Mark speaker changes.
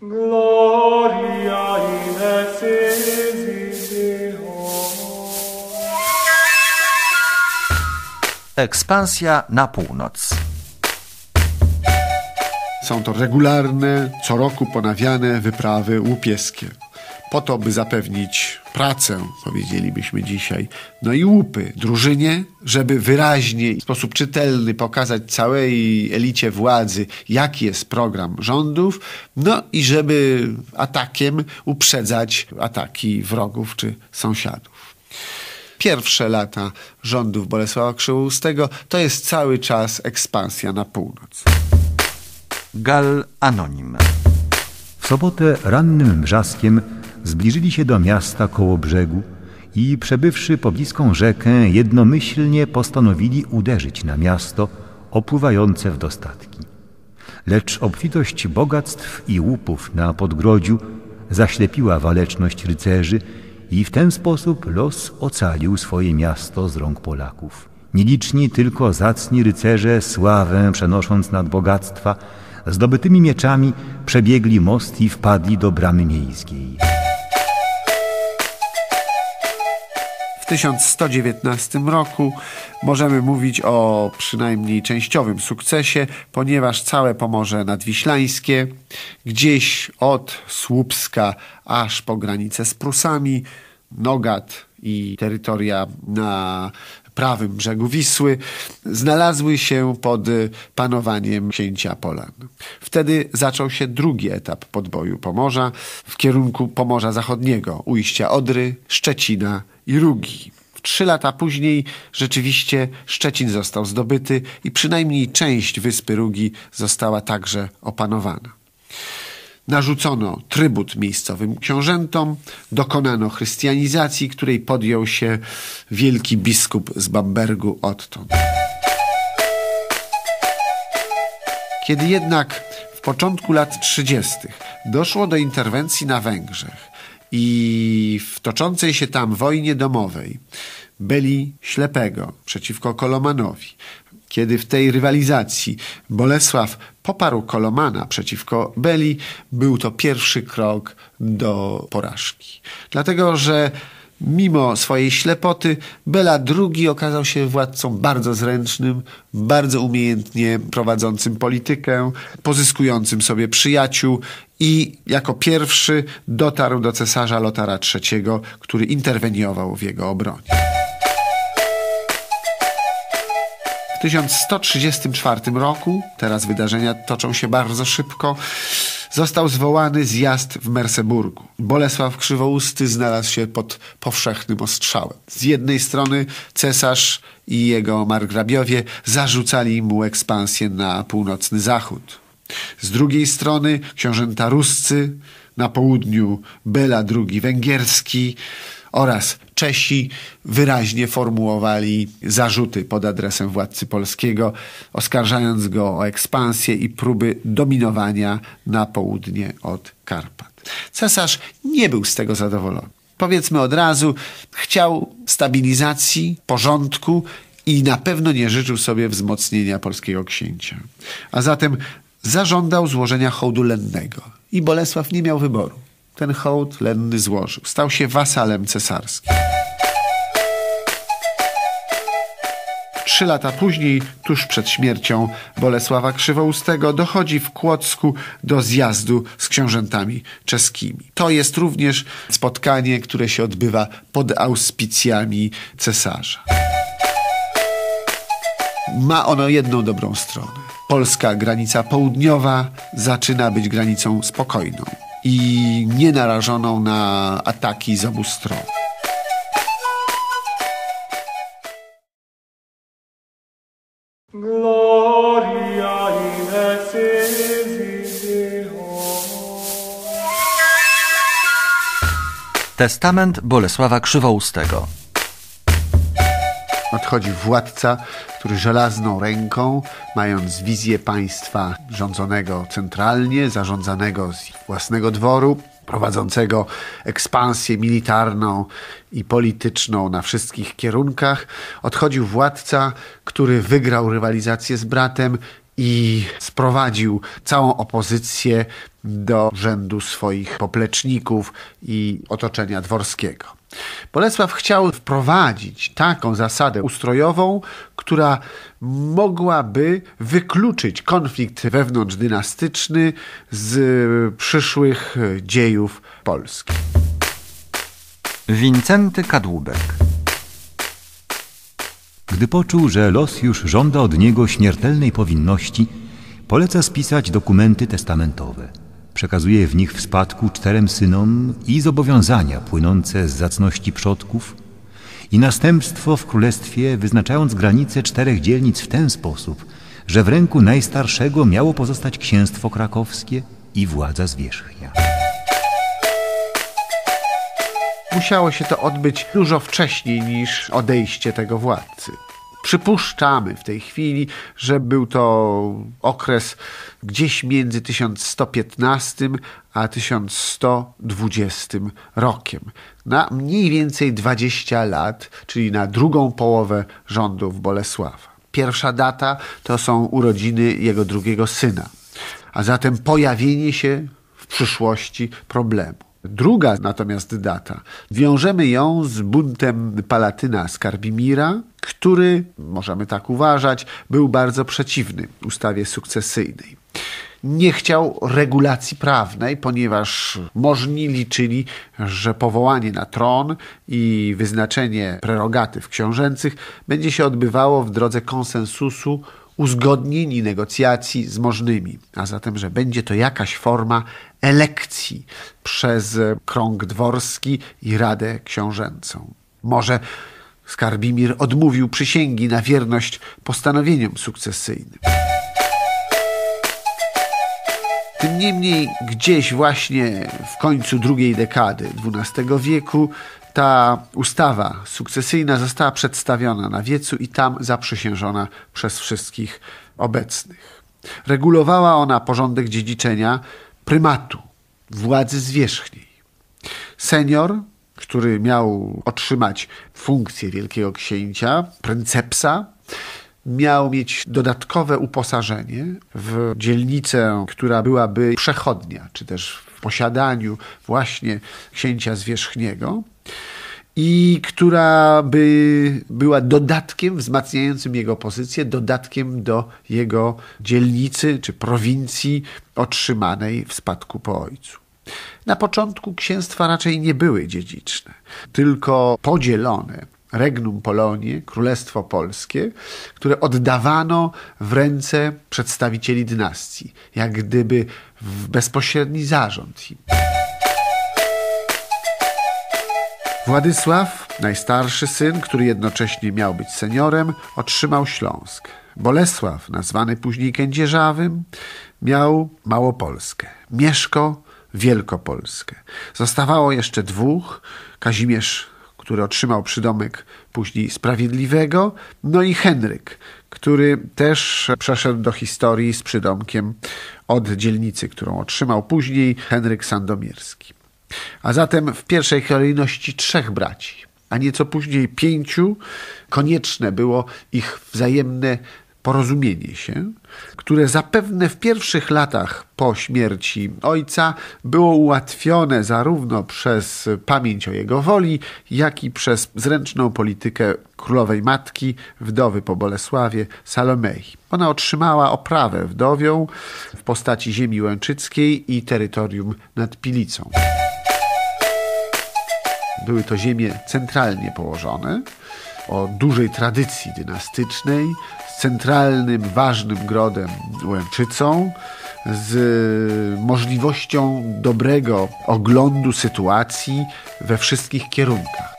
Speaker 1: Gloria in excelsis Deo.
Speaker 2: Ekspansja na północ.
Speaker 3: Są to regularne, co roku ponawiane wyprawy łupieskie. Po to, by zapewnić pracę, powiedzielibyśmy dzisiaj, no i łupy drużynie, żeby wyraźnie, w sposób czytelny pokazać całej elicie władzy, jaki jest program rządów, no i żeby atakiem uprzedzać ataki wrogów czy sąsiadów. Pierwsze lata rządów Bolesława Krzywoustego to jest cały czas ekspansja na północ.
Speaker 2: Gal Anonim.
Speaker 4: W sobotę rannym wrzaskiem zbliżyli się do miasta koło brzegu i przebywszy pobliską rzekę jednomyślnie postanowili uderzyć na miasto opływające w dostatki. Lecz obfitość bogactw i łupów na podgrodziu zaślepiła waleczność rycerzy i w ten sposób los ocalił swoje miasto z rąk Polaków. Nieliczni tylko zacni rycerze, sławę przenosząc nad bogactwa, zdobytymi mieczami przebiegli most i wpadli do bramy miejskiej.
Speaker 3: W 1119 roku. Możemy mówić o przynajmniej częściowym sukcesie, ponieważ całe Pomorze Nadwiślańskie, gdzieś od Słupska aż po granicę z Prusami, Nogat i terytoria na prawym brzegu Wisły znalazły się pod panowaniem księcia Polan. Wtedy zaczął się drugi etap podboju Pomorza w kierunku Pomorza Zachodniego, ujścia Odry, Szczecina i Rugi. Trzy lata później rzeczywiście Szczecin został zdobyty i przynajmniej część wyspy Rugi została także opanowana. Narzucono trybut miejscowym książętom, dokonano chrystianizacji, której podjął się wielki biskup z Bambergu Otton. Kiedy jednak w początku lat 30. doszło do interwencji na Węgrzech i w toczącej się tam wojnie domowej byli Ślepego przeciwko Kolomanowi, kiedy w tej rywalizacji Bolesław poparł Kolomana przeciwko Beli, był to pierwszy krok do porażki. Dlatego, że mimo swojej ślepoty, Bela II okazał się władcą bardzo zręcznym, bardzo umiejętnie prowadzącym politykę, pozyskującym sobie przyjaciół i jako pierwszy dotarł do cesarza Lotara III, który interweniował w jego obronie. W 1134 roku, teraz wydarzenia toczą się bardzo szybko, został zwołany zjazd w Merseburgu. Bolesław Krzywousty znalazł się pod powszechnym ostrzałem. Z jednej strony cesarz i jego margrabiowie zarzucali mu ekspansję na północny zachód. Z drugiej strony książęta ruscy, na południu Bela II węgierski oraz Czesi wyraźnie formułowali zarzuty pod adresem władcy polskiego, oskarżając go o ekspansję i próby dominowania na południe od Karpat. Cesarz nie był z tego zadowolony. Powiedzmy od razu, chciał stabilizacji, porządku i na pewno nie życzył sobie wzmocnienia polskiego księcia. A zatem zażądał złożenia hołdu lennego i Bolesław nie miał wyboru. Ten hołd lenny złożył. Stał się wasalem cesarskim. Trzy lata później, tuż przed śmiercią Bolesława Krzywoustego, dochodzi w Kłodzku do zjazdu z książętami czeskimi. To jest również spotkanie, które się odbywa pod auspicjami cesarza. Ma ono jedną dobrą stronę. Polska granica południowa zaczyna być granicą spokojną i nienarażoną na ataki z obu stron.
Speaker 1: Gloria in excelsis Deo.
Speaker 2: Testament Bolesława Krzywoustego.
Speaker 3: Odchodzi władca, który żelazną ręką, mając wizję państwa rządzonego centralnie, zarządzanego z własnego dworu, prowadzącego ekspansję militarną i polityczną na wszystkich kierunkach, odchodził władca, który wygrał rywalizację z bratem i sprowadził całą opozycję do rzędu swoich popleczników i otoczenia dworskiego. Bolesław chciał wprowadzić taką zasadę ustrojową, która mogłaby wykluczyć konflikt wewnątrzdynastyczny z przyszłych dziejów Polski.
Speaker 2: Wincenty Kadłubek.
Speaker 4: Gdy poczuł, że los już żąda od niego śmiertelnej powinności, poleca spisać dokumenty testamentowe. Przekazuje w nich w spadku czterem synom i zobowiązania płynące z zacności przodków i następstwo w królestwie, wyznaczając granice czterech dzielnic w ten sposób, że w ręku najstarszego miało pozostać księstwo krakowskie i władza zwierzchnia.
Speaker 3: Musiało się to odbyć dużo wcześniej niż odejście tego władcy. Przypuszczamy w tej chwili, że był to okres gdzieś między 1115 a 1120 rokiem. Na mniej więcej 20 lat, czyli na drugą połowę rządów Bolesława. Pierwsza data to są urodziny jego drugiego syna, a zatem pojawienie się w przyszłości problemu. Druga natomiast data, wiążemy ją z buntem Palatyna Skarbimira, który, możemy tak uważać, był bardzo przeciwny ustawie sukcesyjnej. Nie chciał regulacji prawnej, ponieważ możni liczyli, że powołanie na tron i wyznaczenie prerogatyw książęcych będzie się odbywało w drodze konsensusu uzgodnień i negocjacji z możnymi, a zatem, że będzie to jakaś forma elekcji przez krąg dworski i Radę Książęcą. Może Skarbimir odmówił przysięgi na wierność postanowieniom sukcesyjnym. Tym niemniej, gdzieś właśnie w końcu drugiej dekady XII wieku ta ustawa sukcesyjna została przedstawiona na wiecu i tam zaprzysiężona przez wszystkich obecnych. Regulowała ona porządek dziedziczenia prymatu, władzy zwierzchniej. Senior, który miał otrzymać funkcję wielkiego księcia, pryncepsa, miał mieć dodatkowe uposażenie w dzielnicę, która byłaby przechodnia, czy też w posiadaniu właśnie księcia zwierzchniego i która by była dodatkiem wzmacniającym jego pozycję, dodatkiem do jego dzielnicy czy prowincji otrzymanej w spadku po ojcu. Na początku księstwa raczej nie były dziedziczne, tylko podzielone Regnum Polonie, Królestwo Polskie, które oddawano w ręce przedstawicieli dynastii, jak gdyby w bezpośredni zarząd Władysław, najstarszy syn, który jednocześnie miał być seniorem, otrzymał Śląsk. Bolesław, nazwany później Kędzierzawym, miał Małopolskę. Mieszko Wielkopolskę. Zostawało jeszcze dwóch, Kazimierz, który otrzymał przydomek później Sprawiedliwego, no i Henryk, który też przeszedł do historii z przydomkiem od dzielnicy, którą otrzymał później Henryk Sandomierski. A zatem w pierwszej kolejności trzech braci, a nieco później pięciu, konieczne było ich wzajemne porozumienie się, które zapewne w pierwszych latach po śmierci ojca było ułatwione zarówno przez pamięć o jego woli, jak i przez zręczną politykę królowej matki, wdowy po Bolesławie, Salomei. Ona otrzymała oprawę wdowią w postaci ziemi łęczyckiej i terytorium nad Pilicą. Były to ziemie centralnie położone, o dużej tradycji dynastycznej, z centralnym, ważnym grodem Łęczycą, z możliwością dobrego oglądu sytuacji we wszystkich kierunkach.